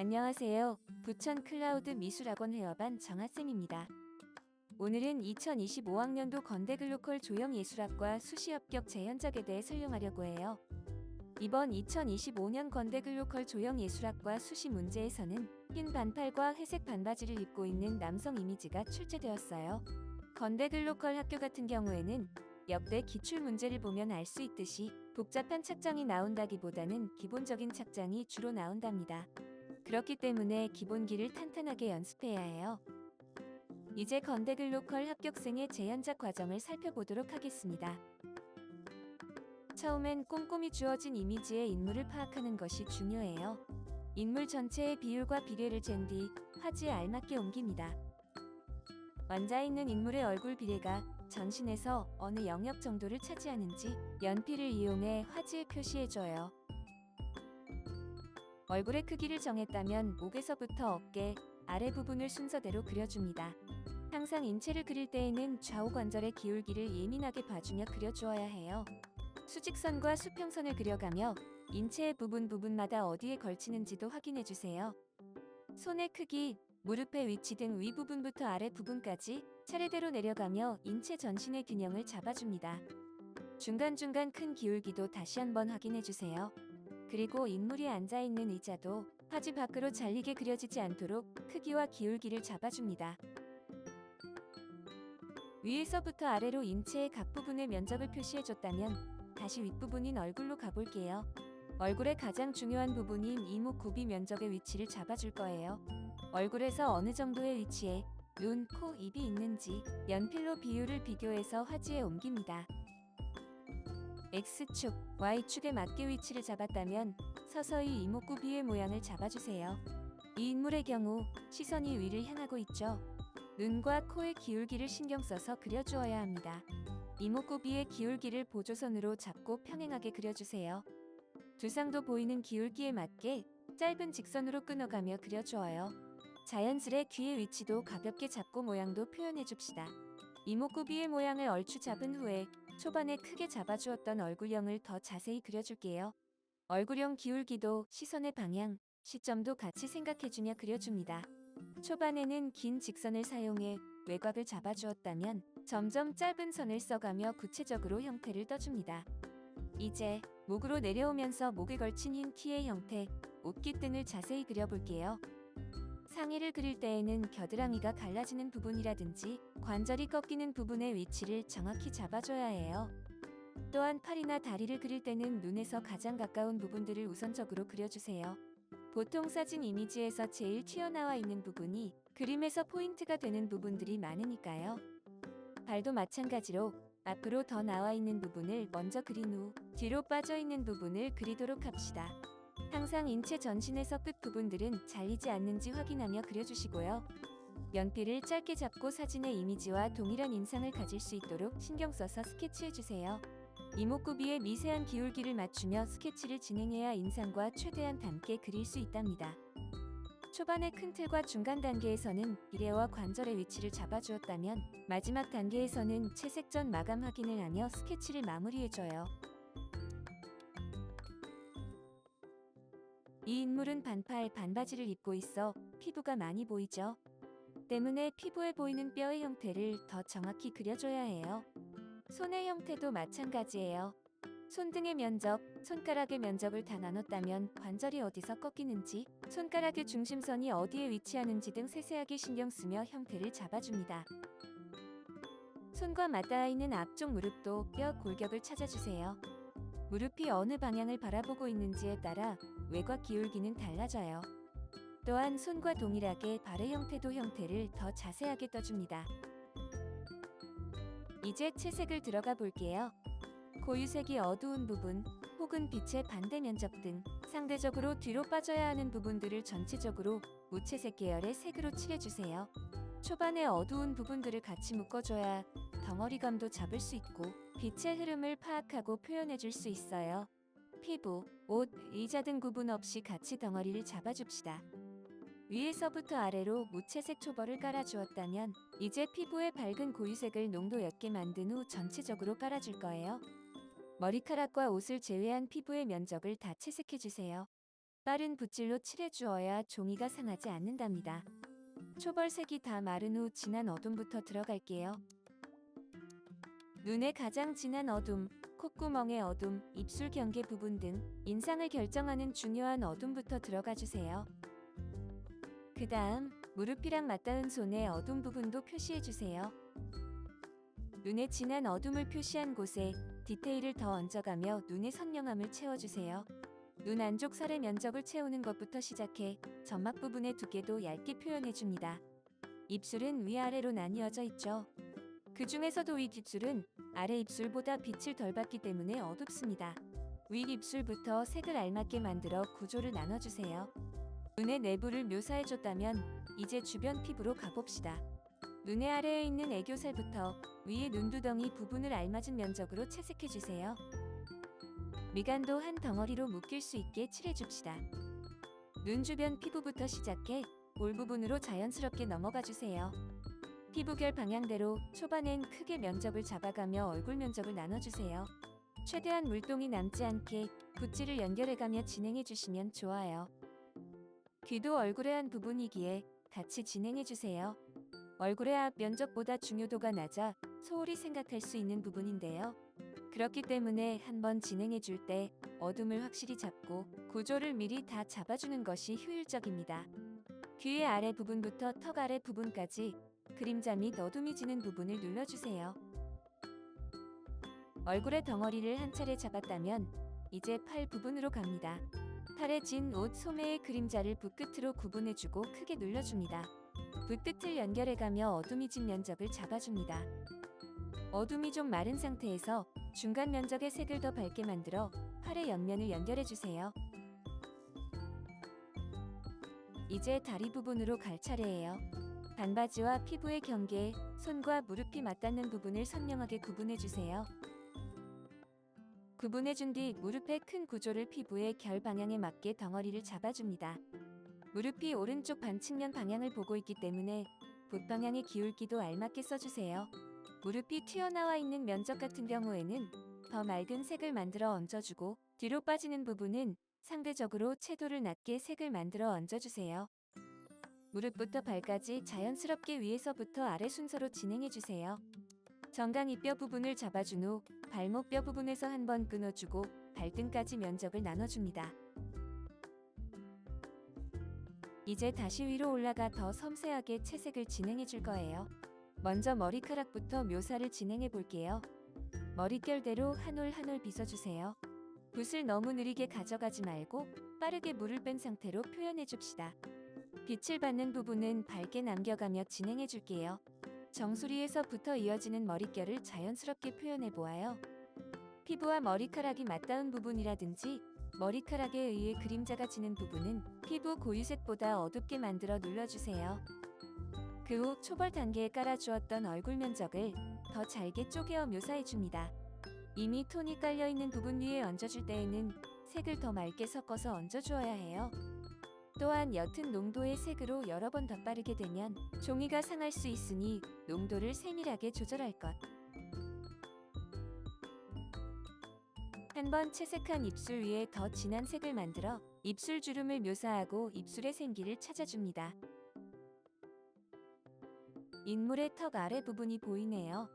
안녕하세요. 부천 클라우드 미술학원 회화반 정하쌤입니다. 오늘은 2025학년도 건대글로컬 조형예술학과 수시 합격 재현작에 대해 설명하려고 해요. 이번 2025년 건대글로컬 조형예술학과 수시 문제에서는 흰 반팔과 회색 반바지를 입고 있는 남성 이미지가 출제되었어요. 건대글로컬 학교 같은 경우에는 역대 기출 문제를 보면 알 수 있듯이 복잡한 착장이 나온다기보다는 기본적인 착장이 주로 나온답니다. 그렇기 때문에 기본기를 탄탄하게 연습해야 해요. 이제 건대글로컬 합격생의 재현작 과정을 살펴보도록 하겠습니다. 처음엔 꼼꼼히 주어진 이미지의 인물을 파악하는 것이 중요해요. 인물 전체의 비율과 비례를 잰 뒤 화지에 알맞게 옮깁니다. 앉아 있는 인물의 얼굴 비례가 전신에서 어느 영역 정도를 차지하는지 연필을 이용해 화지에 표시해줘요. 얼굴의 크기를 정했다면 목에서부터 어깨, 아래 부분을 순서대로 그려줍니다. 항상 인체를 그릴 때에는 좌우 관절의 기울기를 예민하게 봐주며 그려주어야 해요. 수직선과 수평선을 그려가며 인체의 부분 부분마다 어디에 걸치는지도 확인해주세요. 손의 크기, 무릎의 위치 등 윗부분부터 아래 부분까지 차례대로 내려가며 인체 전신의 균형을 잡아줍니다. 중간중간 큰 기울기도 다시 한번 확인해주세요. 그리고 인물이 앉아있는 의자도 화지 밖으로 잘리게 그려지지 않도록 크기와 기울기를 잡아줍니다. 위에서부터 아래로 인체의 각 부분의 면적을 표시해줬다면 다시 윗부분인 얼굴로 가볼게요. 얼굴의 가장 중요한 부분인 이목 구비 면적의 위치를 잡아줄 거예요. 얼굴에서 어느 정도의 위치에 눈, 코, 입이 있는지 연필로 비율을 비교해서 화지에 옮깁니다. X축, Y축에 맞게 위치를 잡았다면 서서히 이목구 비의 모양을 잡아주세요. 이 인물의 경우 시선이 위를 향하고 있죠. 눈과 코의 기울기를 신경 써서 그려주어야 합니다. 이목구 비의 기울기를 보조선으로 잡고 평행하게 그려주세요. 두상도 보이는 기울기에 맞게 짧은 직선으로 끊어가며 그려주어요. 자연스레 귀의 위치도 가볍게 잡고 모양도 표현해줍시다. 이목구비의 모양을 얼추 잡은 후에 초반에 크게 잡아주었던 얼굴형을 더 자세히 그려줄게요. 얼굴형 기울기도 시선의 방향, 시점도 같이 생각해주며 그려줍니다. 초반에는 긴 직선을 사용해 외곽을 잡아주었다면 점점 짧은 선을 써가며 구체적으로 형태를 떠줍니다. 이제 목으로 내려오면서 목에 걸친 흰 키의 형태, 옷깃 등을 자세히 그려볼게요. 상의를 그릴 때에는 겨드랑이가 갈라지는 부분이라든지 관절이 꺾이는 부분의 위치를 정확히 잡아줘야 해요. 또한 팔이나 다리를 그릴 때는 눈에서 가장 가까운 부분들을 우선적으로 그려주세요. 보통 사진 이미지에서 제일 튀어나와 있는 부분이 그림에서 포인트가 되는 부분들이 많으니까요. 발도 마찬가지로 앞으로 더 나와 있는 부분을 먼저 그린 후 뒤로 빠져 있는 부분을 그리도록 합시다. 항상 인체 전신에서 끝 부분들은 잘리지 않는지 확인하며 그려주시고요. 연필을 짧게 잡고 사진의 이미지와 동일한 인상을 가질 수 있도록 신경 써서 스케치해주세요. 이목구비의 미세한 기울기를 맞추며 스케치를 진행해야 인상과 최대한 닮게 그릴 수 있답니다. 초반의 큰 틀과 중간 단계에서는 비례와 관절의 위치를 잡아주었다면 마지막 단계에서는 채색 전 마감 확인을 하며 스케치를 마무리해줘요. 이 인물은 반팔 반바지를 입고 있어 피부가 많이 보이죠. 때문에 피부에 보이는 뼈의 형태를 더 정확히 그려줘야 해요. 손의 형태도 마찬가지예요. 손등의 면적, 손가락의 면적을 다 나눴다면 관절이 어디서 꺾이는지, 손가락의 중심선이 어디에 위치하는지 등 세세하게 신경 쓰며 형태를 잡아줍니다. 손과 맞닿아 있는 앞쪽 무릎도 뼈 골격을 찾아주세요. 무릎이 어느 방향을 바라보고 있는지에 따라 외곽 기울기는 달라져요. 또한 손과 동일하게 발의 형태도 형태를 더 자세하게 떠줍니다. 이제 채색을 들어가 볼게요. 고유색이 어두운 부분 혹은 빛의 반대 면적 등 상대적으로 뒤로 빠져야 하는 부분들을 전체적으로 무채색 계열의 색으로 칠해주세요. 초반에 어두운 부분들을 같이 묶어줘야 덩어리감도 잡을 수 있고 빛의 흐름을 파악하고 표현해 줄 수 있어요. 피부, 옷, 의자 등 구분 없이 같이 덩어리를 잡아줍시다. 위에서부터 아래로 무채색 초벌을 깔아주었다면 이제 피부에 밝은 고유색을 농도 옅게 만든 후 전체적으로 깔아줄 거예요. 머리카락과 옷을 제외한 피부의 면적을 다 채색해주세요. 빠른 붓질로 칠해주어야 종이가 상하지 않는답니다. 초벌색이 다 마른 후 진한 어둠부터 들어갈게요. 눈의 가장 진한 어둠, 콧구멍의 어둠, 입술 경계 부분 등 인상을 결정하는 중요한 어둠부터 들어가 주세요. 그 다음 무릎이랑 맞닿은 손의 어둠 부분도 표시해 주세요. 눈의 진한 어둠을 표시한 곳에 디테일을 더 얹어가며 눈의 선명함을 채워주세요. 눈 안쪽 살의 면적을 채우는 것부터 시작해 점막 부분의 두께도 얇게 표현해줍니다. 입술은 위아래로 나뉘어져 있죠. 그 중에서도 윗 입술은 아래 입술보다 빛을 덜 받기 때문에 어둡습니다. 윗 입술부터 색을 알맞게 만들어 구조를 나눠주세요. 눈의 내부를 묘사해줬다면 이제 주변 피부로 가봅시다. 눈의 아래에 있는 애교살부터 위의 눈두덩이 부분을 알맞은 면적으로 채색해주세요. 미간도 한 덩어리로 묶일 수 있게 칠해줍시다. 눈 주변 피부부터 시작해 볼 부분으로 자연스럽게 넘어가 주세요. 피부결 방향대로 초반엔 크게 면적을 잡아가며 얼굴 면적을 나눠주세요. 최대한 물동이 남지 않게 붓질을 연결해가며 진행해주시면 좋아요. 귀도 얼굴의 한 부분이기에 같이 진행해주세요. 얼굴의 앞 면적보다 중요도가 낮아 소홀히 생각할 수 있는 부분인데요. 그렇기 때문에 한번 진행해 줄 때 어둠을 확실히 잡고 구조를 미리 다 잡아주는 것이 효율적입니다. 귀의 아래 부분부터 턱 아래 부분까지 그림자 및 어둠이 지는 부분을 눌러주세요. 얼굴의 덩어리를 한 차례 잡았다면 이제 팔 부분으로 갑니다. 팔에 진 옷 소매의 그림자를 붓끝으로 구분해주고 크게 눌러줍니다. 붓끝을 연결해가며 어둠이 진 면적을 잡아줍니다. 어둠이 좀 마른 상태에서 중간 면적의 색을 더 밝게 만들어 팔의 옆면을 연결해주세요. 이제 다리 부분으로 갈 차례예요. 반바지와 피부의 경계, 손과 무릎이 맞닿는 부분을 선명하게 구분해주세요. 구분해준 뒤 무릎의 큰 구조를 피부의 결 방향에 맞게 덩어리를 잡아줍니다. 무릎이 오른쪽 반측면 방향을 보고 있기 때문에 붓 방향의 기울기도 알맞게 써주세요. 무릎이 튀어나와 있는 면적 같은 경우에는 더 맑은 색을 만들어 얹어주고 뒤로 빠지는 부분은 상대적으로 채도를 낮게 색을 만들어 얹어주세요. 무릎부터 발까지 자연스럽게 위에서부터 아래 순서로 진행해주세요. 정강이 뼈 부분을 잡아준 후 발목 뼈 부분에서 한 번 끊어주고 발등까지 면적을 나눠줍니다. 이제 다시 위로 올라가 더 섬세하게 채색을 진행해 줄 거예요. 먼저 머리카락부터 묘사를 진행해 볼게요. 머릿결대로 한 올 한 올 빗어주세요. 붓을 너무 느리게 가져가지 말고 빠르게 물을 뺀 상태로 표현해 줍시다. 빛을 받는 부분은 밝게 남겨가며 진행해 줄게요. 정수리에서부터 이어지는 머릿결을 자연스럽게 표현해 보아요. 피부와 머리카락이 맞닿은 부분이라든지 머리카락에 의해 그림자가 지는 부분은 피부 고유색보다 어둡게 만들어 눌러주세요. 그 후 초벌 단계에 깔아주었던 얼굴 면적을 더 잘게 쪼개어 묘사해줍니다. 이미 톤이 깔려있는 부분 위에 얹어줄 때에는 색을 더 맑게 섞어서 얹어주어야 해요. 또한 옅은 농도의 색으로 여러 번 덧바르게 되면 종이가 상할 수 있으니 농도를 세밀하게 조절할 것. 한 번 채색한 입술 위에 더 진한 색을 만들어 입술 주름을 묘사하고 입술의 생기를 찾아줍니다. 인물의 턱 아래 부분이 보이네요.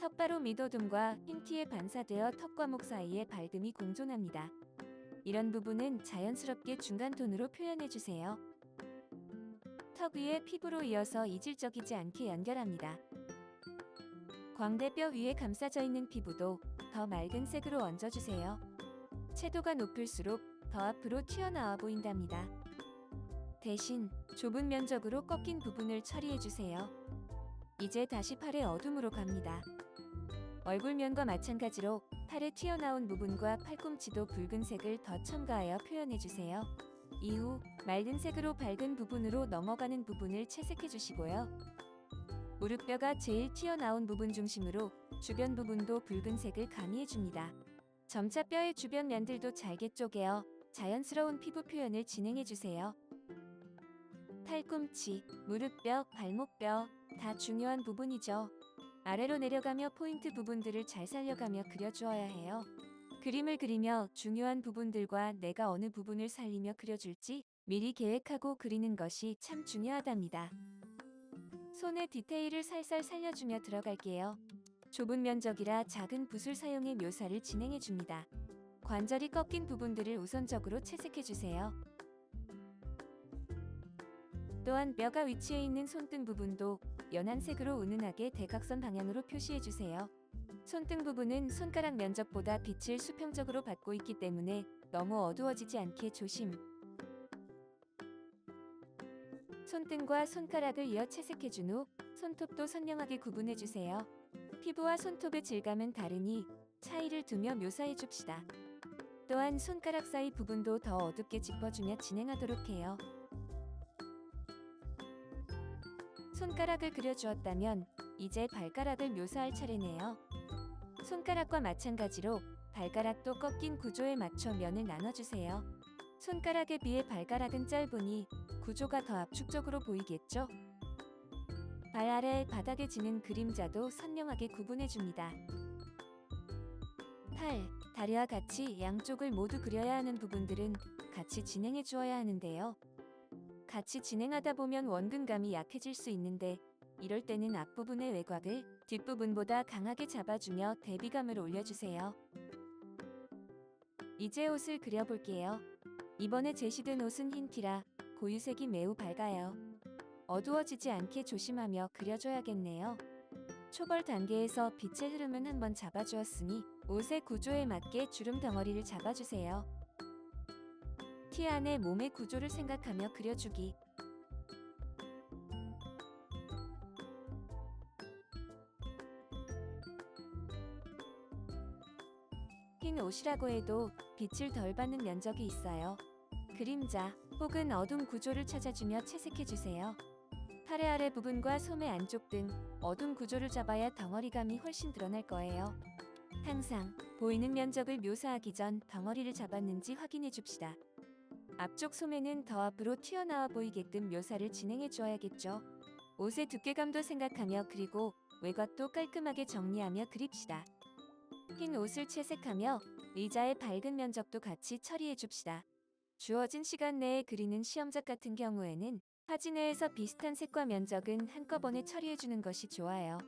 턱바로 밑어둠과 흰 티에 반사되어 턱과 목 사이에 밝음이 공존합니다. 이런 부분은 자연스럽게 중간 톤으로 표현해 주세요. 턱 위에 피부로 이어서 이질적이지 않게 연결합니다. 광대뼈 위에 감싸져 있는 피부도 더 맑은 색으로 얹어주세요. 채도가 높을수록 더 앞으로 튀어나와 보인답니다. 대신 좁은 면적으로 꺾인 부분을 처리해 주세요. 이제 다시 팔의 어둠으로 갑니다. 얼굴면과 마찬가지로 팔에 튀어나온 부분과 팔꿈치도 붉은색을 더 첨가하여 표현해 주세요. 이후 맑은 색으로 밝은 부분으로 넘어가는 부분을 채색해 주시고요. 무릎뼈가 제일 튀어나온 부분 중심으로 주변 부분도 붉은색을 가미해 줍니다. 점차 뼈의 주변 면들도 잘게 쪼개어 자연스러운 피부 표현을 진행해 주세요. 팔꿈치, 무릎뼈, 발목뼈 다 중요한 부분이죠. 아래로 내려가며 포인트 부분들을 잘 살려가며 그려주어야 해요. 그림을 그리며 중요한 부분들과 내가 어느 부분을 살리며 그려줄지 미리 계획하고 그리는 것이 참 중요하답니다. 손의 디테일을 살살 살려주며 들어갈게요. 좁은 면적이라 작은 붓을 사용해 묘사를 진행해 줍니다. 관절이 꺾인 부분들을 우선적으로 채색해 주세요. 또한 뼈가 위치해 있는 손등 부분도 연한 색으로 은은하게 대각선 방향으로 표시해 주세요. 손등 부분은 손가락 면적보다 빛을 수평적으로 받고 있기 때문에 너무 어두워지지 않게 조심. 손등과 손가락을 이어 채색해 준 후 손톱도 선명하게 구분해 주세요. 피부와 손톱의 질감은 다르니 차이를 두며 묘사해 줍시다. 또한 손가락 사이 부분도 더 어둡게 짚어주며 진행하도록 해요. 손가락을 그려주었다면 이제 발가락을 묘사할 차례네요. 손가락과 마찬가지로 발가락도 꺾인 구조에 맞춰 면을 나눠주세요. 손가락에 비해 발가락은 짧으니 구조가 더 압축적으로 보이겠죠? 발 아래 바닥에 지는 그림자도 선명하게 구분해줍니다. 팔, 다리와 같이 양쪽을 모두 그려야 하는 부분들은 같이 진행해 주어야 하는데요. 같이 진행하다 보면 원근감이 약해질 수 있는데 이럴 때는 앞부분의 외곽을 뒷부분보다 강하게 잡아주며 대비감을 올려주세요. 이제 옷을 그려볼게요. 이번에 제시된 옷은 흰 티라 고유색이 매우 밝아요. 어두워지지 않게 조심하며 그려줘야겠네요. 초벌 단계에서 빛의 흐름은 한번 잡아주었으니 옷의 구조에 맞게 주름 덩어리를 잡아주세요. 티 안에 몸의 구조를 생각하며 그려주기. 흰 옷이라고 해도 빛을 덜 받는 면적이 있어요. 그림자 혹은 어둠 구조를 찾아주며 채색해주세요. 팔의 아래 부분과 소매 안쪽 등 어둠 구조를 잡아야 덩어리감이 훨씬 드러날 거예요. 항상 보이는 면적을 묘사하기 전 덩어리를 잡았는지 확인해 줍시다. 앞쪽 소매는 더 앞으로 튀어나와 보이게끔 묘사를 진행해 주어야겠죠. 옷의 두께감도 생각하며 그리고 외곽도 깔끔하게 정리하며 그립시다. 흰 옷을 채색하며 의자의 밝은 면적도 같이 처리해 줍시다. 주어진 시간 내에 그리는 시험작 같은 경우에는 화진회에서 비슷한 색과 면적은 한꺼번에 처리해 주는 것이 좋아요.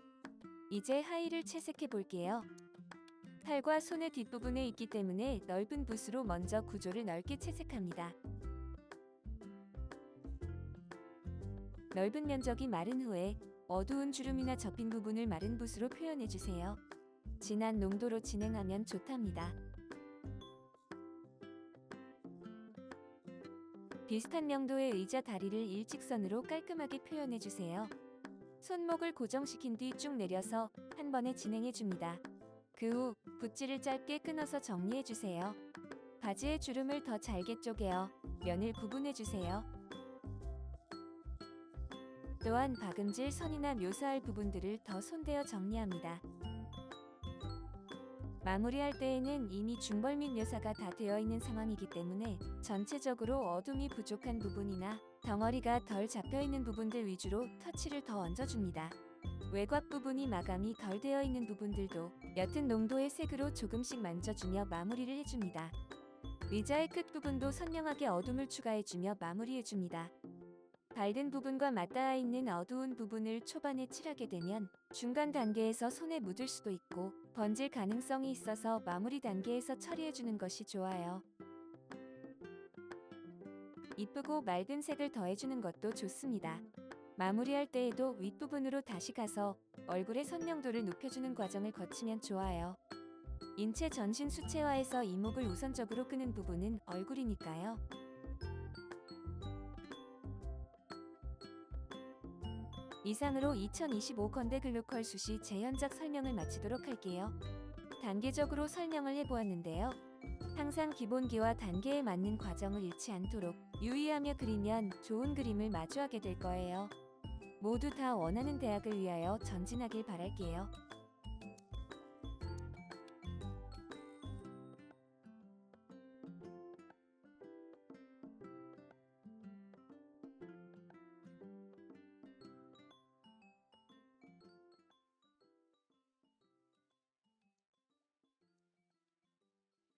이제 하의를 채색해 볼게요. 팔과 손의 뒷부분에 있기 때문에 넓은 붓으로 먼저 구조를 넓게 채색합니다. 넓은 면적이 마른 후에 어두운 주름이나 접힌 부분을 마른 붓으로 표현해 주세요. 진한 농도로 진행하면 좋답니다. 비슷한 명도의 의자 다리를 일직선으로 깔끔하게 표현해 주세요. 손목을 고정시킨 뒤 쭉 내려서 한 번에 진행해 줍니다. 그 후 붓질을 짧게 끊어서 정리해 주세요. 바지의 주름을 더 잘게 쪼개어 면을 구분해 주세요. 또한 박음질 선이나 묘사할 부분들을 더 손대어 정리합니다. 마무리할 때에는 이미 중벌 및 묘사가 다 되어 있는 상황이기 때문에 전체적으로 어둠이 부족한 부분이나 덩어리가 덜 잡혀 있는 부분들 위주로 터치를 더 얹어줍니다. 외곽 부분이 마감이 덜 되어 있는 부분들도 옅은 농도의 색으로 조금씩 만져주며 마무리를 해줍니다. 의자의 끝 부분도 선명하게 어둠을 추가해주며 마무리해줍니다. 밝은 부분과 맞닿아 있는 어두운 부분을 초반에 칠하게 되면 중간 단계에서 손에 묻을 수도 있고 번질 가능성이 있어서 마무리 단계에서 처리해주는 것이 좋아요. 이쁘고 맑은 색을 더해주는 것도 좋습니다. 마무리할 때에도 윗부분으로 다시 가서 얼굴의 선명도를 높여주는 과정을 거치면 좋아요. 인체 전신 수채화에서 이목을 우선적으로 끄는 부분은 얼굴이니까요. 이상으로 2025 건대 글로컬 수시 재현작 설명을 마치도록 할게요. 단계적으로 설명을 해보았는데요. 항상 기본기와 단계에 맞는 과정을 잃지 않도록 유의하며 그리면 좋은 그림을 마주하게 될 거예요. 모두 다 원하는 대학을 위하여 전진하길 바랄게요.